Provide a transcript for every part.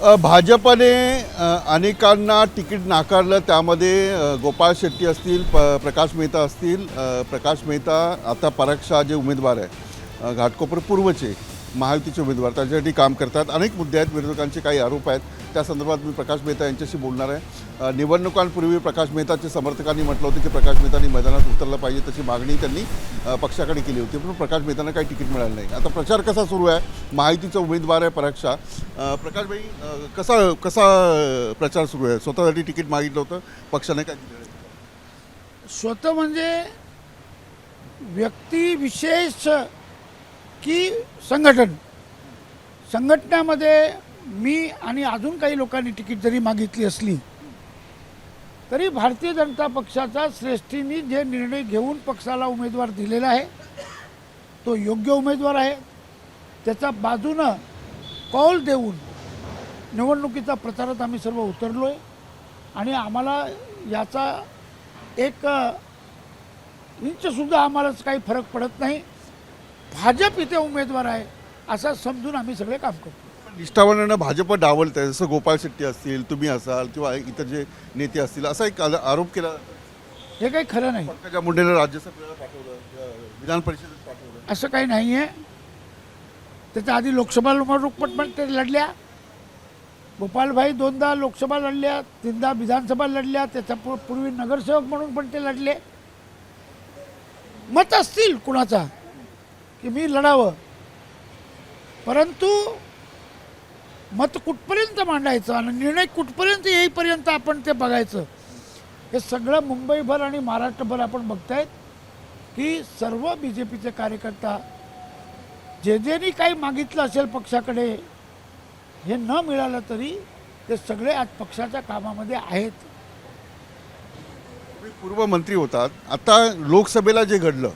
भाजपने अनेकांना तिकीट नाकारलं. त्यामध्ये गोपाळ शेट्टी असतील प प्रकाश मेहता असतील. प्रकाश मेहता आता पराग जे उमेदवार आहे घाटकोपर पूर्वचे. महायुतीचे उमेदवार त्यांच्यासाठी काम करतात. अनेक मुद्दे आहेत विरोधकांचे काही आरोप आहेत. त्या संदर्भात मी प्रकाश मेहता यांच्याशी बोलणार आहे. निवडणुकांपूर्वी प्रकाश मेहताच्या समर्थकांनी म्हटलं होतं की प्रकाश मेहतांनी मैदानात उतरलं पाहिजे तशी मागणी त्यांनी पक्षाकडे केली होती. पण प्रकाश मेहतांना काही तिकीट मिळालं नाही. आता प्रचार कसा सुरू आहे? महायुतीचा उमेदवार आहे पराक्षा. प्रकाशबाई कसा कसा प्रचार सुरू आहे? स्वतःसाठी तिकीट मागितलं होतं. पक्षाने काय दिलं? स्वतः म्हणजे व्यक्ती विशेष की संघटन. संघटनामध्ये मी आणि अजून काही लोकांनी तिकीट जरी मागितली असली तरी भारतीय जनता पक्षाचा श्रेष्ठींनी जे निर्णय घेऊन पक्षाला उमेदवार दिलेला आहे तो योग्य उमेदवार आहे. त्याचा बाजूनं कौल देऊन निवडणुकीचा प्रचारात आम्ही सर्व उतरलो आहे आणि आम्हाला याचा एक इंचसुद्धा आम्हालाच काही फरक पडत नाही. भाजप इथे उमेदवार आहे असं समजून आम्ही सगळे काम करतो. पण निष्ठावनानं भाजप डावलत आहे जसं गोपाळ शेट्टी असतील तुम्ही असाल किंवा इतर जे नेते असतील असा एक आरोप केला. हे काही खरं नाही. पंकजा मुंडेला राज्यसभेला पाठवलं अ, विधान परिषदेत पाठवलं. असं काही नाही आहे त्याच्या आधी लोकसभा निवडणूक पण ते लढल्या. गोपालभाई दोनदा लोकसभा लढल्या तीनदा विधानसभा लढल्या त्याच्या पू- पूर्वी नगरसेवक म्हणून पण ते लढले. मत असतील कुणाचा? की मी लढावं. परंतु मत कुठपर्यंत मांडायचं आणि निर्णय कुठपर्यंत येईपर्यंत आपण ते बघायचं हे सगळं मुंबईभर आणि महाराष्ट्रभर आपण बघतायत की सर्व बी जे पीचे कार्यकर्ता जे जेनी काही मागितलं असेल पक्षाकडे हे न मिळालं तरी ते सगळे आज पक्षाच्या कामामध्ये आहेत. पूर्व मंत्री होतात. आता लोकसभेला जे घडलं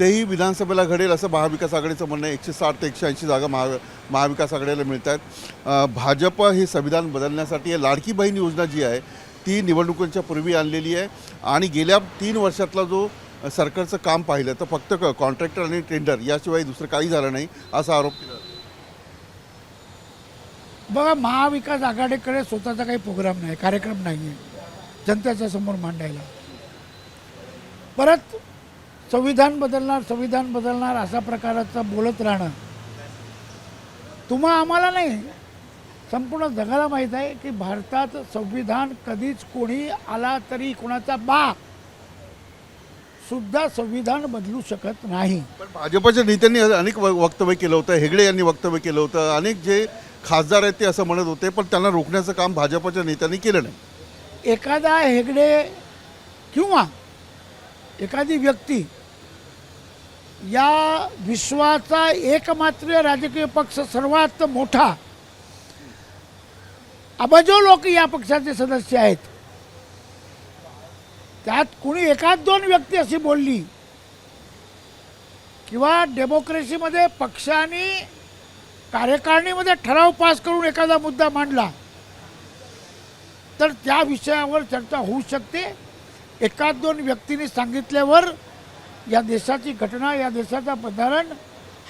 तेही विधानसभेला घडेल असं महाविकास आघाडीचं म्हणणं आहे. एकशे साठ ते एकशे ऐंशी जागा महा महाविकास आघाडीला मिळत आहेत. भाजप हे संविधान बदलण्यासाठी आहे. लाडकी बहीण योजना जी आहे ती निवडणुकांच्या पूर्वी आणलेली आहे. आणि गेल्या तीन वर्षातला जो सरकारचं काम पाहिलं तर फक्त कॉन्ट्रॅक्टर आणि टेंडर याशिवाय दुसरं काही झालं नाही असा आरोप केला बघा महाविकास आघाडीकडे स्वतःचा काही प्रोग्राम नाही कार्यक्रम नाही आहे जनतेच्या समोर मांडायला. परत संविधान बदलणार संविधान बदलणार अशा प्रकाराचं बोलत राहणं. तुम्हा आम्हाला नाही. संपूर्ण जगाला माहीत आहे की भारतात संविधान कधीच कोणी आला तरी कोणाचा बा सुद्धा संविधान बदलू शकत नाही. पण भाजपच्या नेत्यांनी अनेक व- वक्तव्य केलं होतं हेगडे यांनी वक्तव्य केलं होतं अनेक जे खासदार आहेत ते असं म्हणत होते पण त्यांना रोखण्याचं काम भाजपच्या नेत्यांनी केलं नाही. एखादा हेगडे किंवा एखादी व्यक्ती या विश्वाचा एकमात्र राजकीय पक्ष सर्वात मोठा अबजो लोक या पक्षाचे सदस्य आहेत. त्यात कुणी एखाद दोन व्यक्ती अशी बोलली किंवा डेमोक्रेसीमध्ये पक्षाने कार्यकारिणीमध्ये ठराव पास करून एखादा मुद्दा मांडला तर त्या विषयावर चर्चा होऊ शकते. एकाच दोन व्यक्तींनी सांगितल्यावर या देशाची घटना या देशाचा बंधारण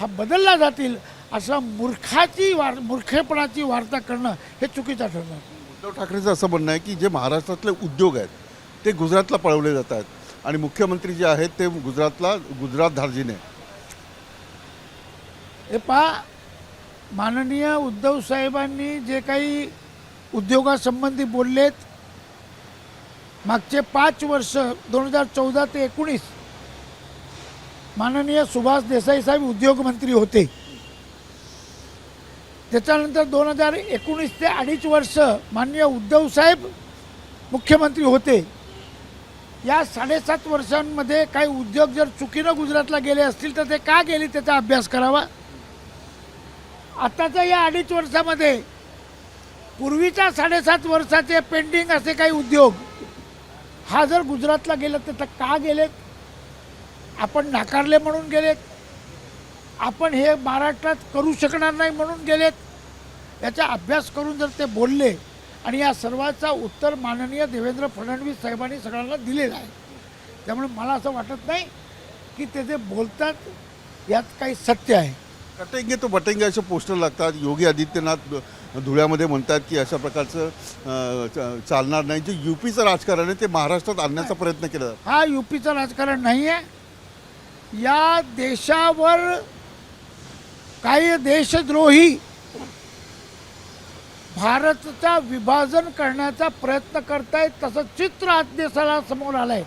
हा बदलला जातील असं मूर्खाची वार मूर्खेपणाची वार्ता करणं हे चुकीचं ठरणार. उद्धव ठाकरेचं असं म्हणणं आहे की जे महाराष्ट्रातले उद्योग आहेत ते गुजरातला पळवले जात आहेत आणि मुख्यमंत्री जे आहेत ते गुजरातला गुजरात धार्जिने. हे पहा माननीय उद्धव साहेबांनी जे काही उद्योगासंबंधी बोललेत मागचे पाच वर्ष दोन हजार चौदा ते एकोणीस माननीय सुभाष देसाई साहेब उद्योगमंत्री होते. त्याच्यानंतर दोन हजार एकोणीस ते अडीच वर्ष माननीय उद्धवसाहेब मुख्यमंत्री होते. या साडेसात वर्षांमध्ये काही उद्योग जर चुकीनं गुजरातला गेले असतील तर ते का गेले त्याचा अभ्यास करावा? आत्ताच्या या अडीच वर्षामध्ये पूर्वीच्या साडेसात वर्षाचे पेंडिंग असे काही उद्योग हा जर गुजरातला गेलं तर का गेलेत? आपण नाकारले म्हणून गेलेत. आपण हे महाराष्ट्रात करू शकणार नाही म्हणून गेलेत. याचा अभ्यास करून जर ते बोलले आणि या सर्वाचा उत्तर माननीय देवेंद्र फडणवीस साहेबांनी सगळ्यांना दिलेला आहे. त्यामुळे मला असं वाटत नाही की ते जे बोलतात यात काही सत्य आहे. कटेंगे तो बटेंगे असे पोस्टर लागतात. योगी आदित्यनाथ धुळ्यामध्ये म्हणतात की अशा प्रकारचं चालणार नाही. जे युपीचं राजकारण आहे ते महाराष्ट्रात आणण्याचा प्रयत्न केला जातो. हा युपीचं राजकारण नाही आहे या देशावर काही देशद्रोही भारतचा विभाजन करण्याचा प्रयत्न करतायत तसं चित्र आज देशाला समोर आलंय.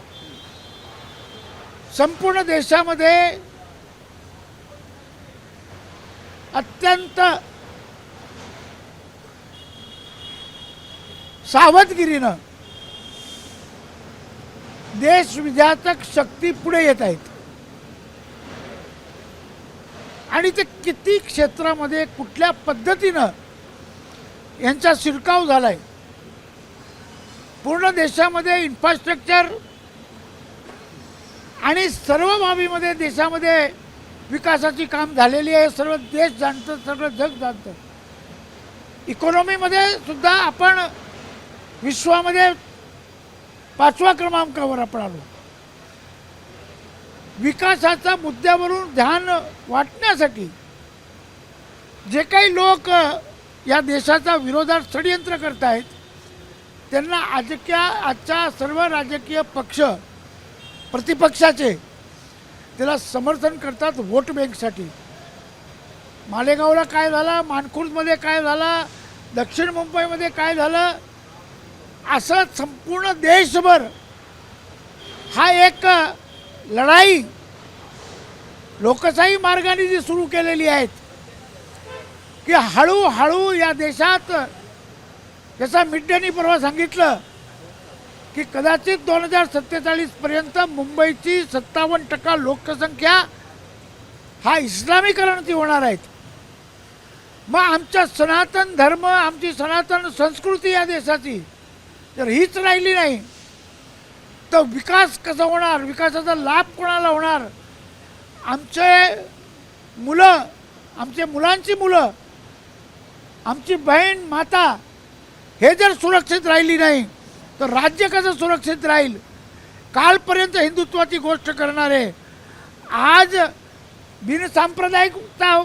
संपूर्ण देशामध्ये अत्यंत सावधगिरीनं देश विघातक शक्ती पुढे येत आहेत. आणि ते किती क्षेत्रामध्ये कुठल्या पद्धतीनं यांचा शिरकाव झालाय? पूर्ण देशामध्ये इन्फ्रास्ट्रक्चर आणि सर्व बाबीमध्ये देशामध्ये विकासाची काम झालेली आहे सर्व देश जाणतं सगळं जग जाणतं. इकॉनॉमीमध्ये सुद्धा आपण विश्वामध्ये पाचव्या क्रमांकावर आपण आलो. विकासाच्या मुद्द्यावरून ध्यान वाटण्यासाठी जे काही लोक या देशाचा विरोधात षडयंत्र आहेत त्यांना आजच्या आजच्या सर्व राजकीय पक्ष प्रतिपक्षाचे त्याला समर्थन करतात वोट बँकसाठी मालेगावला काय झालं? मानखुर्दमध्ये काय झालं? दक्षिण मुंबईमध्ये काय झालं? असं संपूर्ण देशभर हा एक लढाई लोकशाही मार्गाने जी सुरू केलेली आहेत की हळूहळू या देशात जसं मिड्डेनी परवा सांगितलं की कदाचित दोन हजार सत्तेचाळीसपर्यंत मुंबईची सत्तावन्न टक्का लोकसंख्या हा इस्लामीकरणाची होणार आहेत मग आमचा सनातन धर्म आमची सनातन संस्कृती या देशाची जर हीच राहिली नाही तर विकास कसा होणार विकासाचा लाभ कोणाला होणार? आमचे मुलं आमचे मुलांची मुलं आमची बहीण माता हे जर सुरक्षित राहिली नाही तर राज्य कसं सुरक्षित राहील? कालपर्यंत हिंदुत्वाची गोष्ट करणारे आज बिनसांप्रदायिकता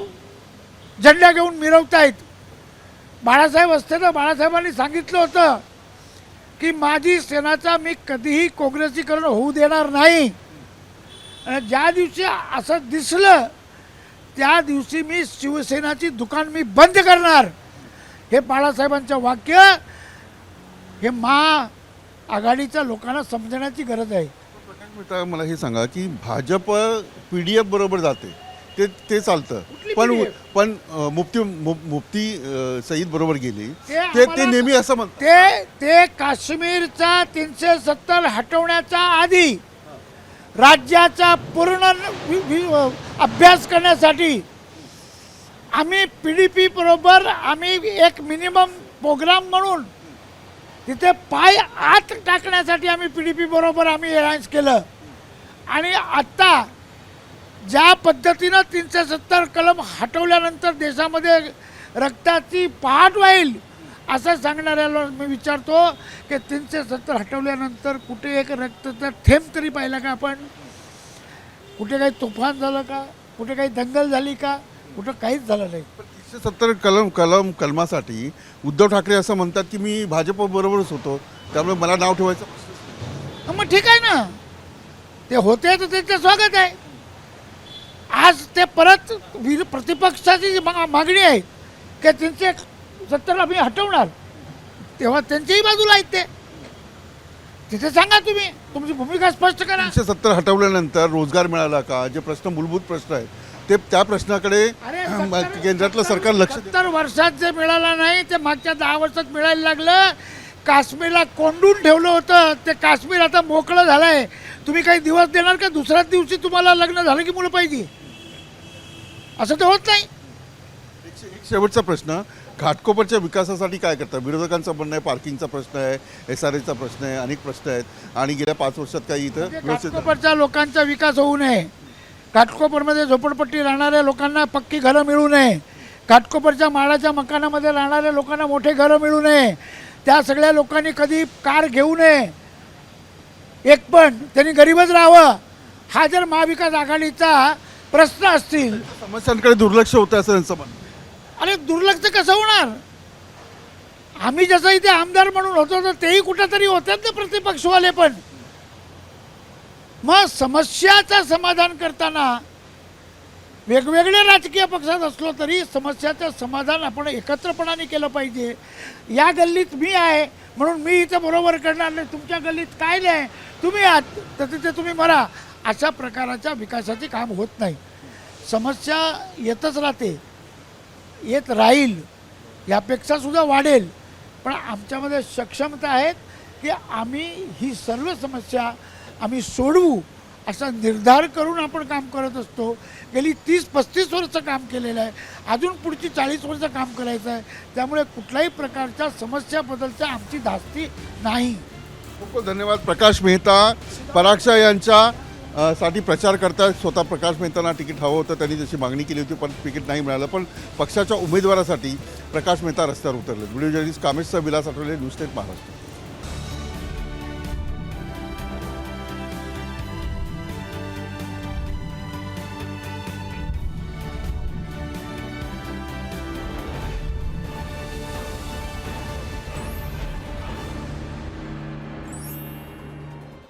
झेंडा घेऊन मिरवतायत. बाळासाहेब असते ना बाळासाहेबांनी सांगितलं होतं की माझी सेनाचा मी कधीही काँग्रेसीकरण होऊ देणार नाही. आणि ज्या दिवशी असं दिसलं त्या दिवशी मी शिवसेनाची दुकान मी बंद करणार. हे बाळासाहेबांचं वाक्य हे मा आघाडीच्या लोकांना समजण्याची गरज आहे. मला हे सांगा की भाजप पी डी एफ बरोबर जाते. ते ते चालतं. पण? पण अं, मुफ्ती मु- मुफ्ती अं, सईद बरोबर गेली. ते ते ते आम्हाला- नेहमी असं म्हण ते ते काश्मीरचा तीनशे सत्तर हटवण्याच्या आधी राज्याचा पूर्ण वि- वि- अभ्यास करण्यासाठी आम्ही पी डी पी बरोबर आम्ही एक मिनिमम प्रोग्राम म्हणून तिथे पाय आत टाकण्यासाठी आम्ही पी डी पी बरोबर आम्ही अलायन्स केलं. आणि आत्ता ज्या पद्धतीनं तीनशे सत्तर कलम हटवल्यानंतर देशामध्ये रक्ताची पहाट होईल असं सांगणाऱ्याला मी विचारतो की तीनशे सत्तर हटवल्यानंतर कुठे एक रक्ताचा थेंब तरी पाहिला का आपण? कुठे काही तुफान झालं का? कुठे काही दंगल झाली का? कुठं काहीच झालं नाही. तीनशे सत्तर कलम कलम कलमासाठी उद्धव ठाकरे असं म्हणतात की मी भाजप बरोबरच होतो. त्यामुळे मला नाव ठेवायचं हं, मग ठीक आहे ना. ते होते तर त्यांचं स्वागत आहे. आज ते परत विर प्रतिपक्षाची जी मा- मागणी आहे की तीनशे सत्तर आम्ही हटवणार. तेव्हा त्यांच्याही बाजूला आहेत ते. तिथे सांगा तुम्ही. तुमची भूमिका स्पष्ट करा. सत्तर हटवल्यानंतर रोजगार मिळाला का? जे प्रश्न मूलभूत प्रश्न आहेत ते त्या प्रश्नाकडे केंद्रातलं सरकार लक्ष सत्तर वर्षात जे मिळालं नाही ते मागच्या दहा वर्षात मिळायला लागलं. काश्मीरला कोंडून ठेवलं होतं. ते काश्मीर आता मोकळं झालंय. तुम्ही काही दिवस देणार का? दुसऱ्याच दिवशी तुम्हाला लग्न झालं की मुलं पाहिजे? असं तर होत नाही. एक एक शेवटचा प्रश्न. घाटकोपरच्या विकासासाठी काय करतात विरोधकांचं म्हणणं आहे पार्किंगचा प्रश्न आहे एस आर एचा प्रश्न आहे अनेक प्रश्न आहेत. आणि गेल्या पाच वर्षात काही इथं म्हणजे व्यवस्थित घाटकोपरच्या लोकांचा विकास होऊ नये. घाटकोपरमध्ये झोपडपट्टी राहणाऱ्या लोकांना पक्की घरं मिळू नये. घाटकोपरच्या माळाच्या मकानामध्ये राहणाऱ्या लोकांना मोठे घरं मिळू नये. त्या सगळ्या लोकांनी कधी कार घेऊ नये. एक पण त्यांनी गरीबच राहावं. हा जर महाविकास आघाडीचा प्रश्न असतील. समस्यांकडे दुर्लक्ष होतं असं त्यांचं म्हणणं. अरे दुर्लक्ष कसं होणार? आम्ही जसं इथे आमदार म्हणून होतो तर तेही कुठेतरी होतात ना प्रतिपक्षवाले पण. मग समस्याचं समाधान करताना वेगवेगळे राजकीय पक्षात असलो तरी समस्याचं समाधान आपण एकत्रपणाने केलं पाहिजे. या गल्लीत मी आहे म्हणून मी इथं बरोबर करणार नाही तुमच्या गल्लीत काय नाही. तुम्ही आहात तर तिथे तुम्ही मरा. अशा प्रकाराच्या विकासाचे काम होत नाही. समस्या येतच राहते. येत राहील. यापेक्षा सुद्धा वाढेल. पण आमच्यामध्ये सक्षमता आहेत की आम्ही ही सर्व समस्या आम्ही सोडवू असा निर्धार करून आपण काम करत असतो. गेली तीस पस्तीस वर्ष काम केलेलं आहे. अजून पुढची चाळीस वर्ष काम करायचं आहे. त्यामुळे कुठल्याही प्रकारच्या समस्याबद्दलच्या आमची धास्ती नाही. खूप खूप धन्यवाद. प्रकाश मेहता पराक्षा यांच्या साठी प्रचार करता स्वतः प्रकाश मेहतांना तिकीट हवं होतं. त्यांनी जशी मागणी केली होती पण तिकीट नाही मिळालं. पण पक्षाच्या उमेदवारासाठी प्रकाश मेहता रस्त्यावर उतरले व्हिडिओ जर्नलिस्ट कामेशचा विलास आठवले न्यूज स्टेट महाराष्ट्र.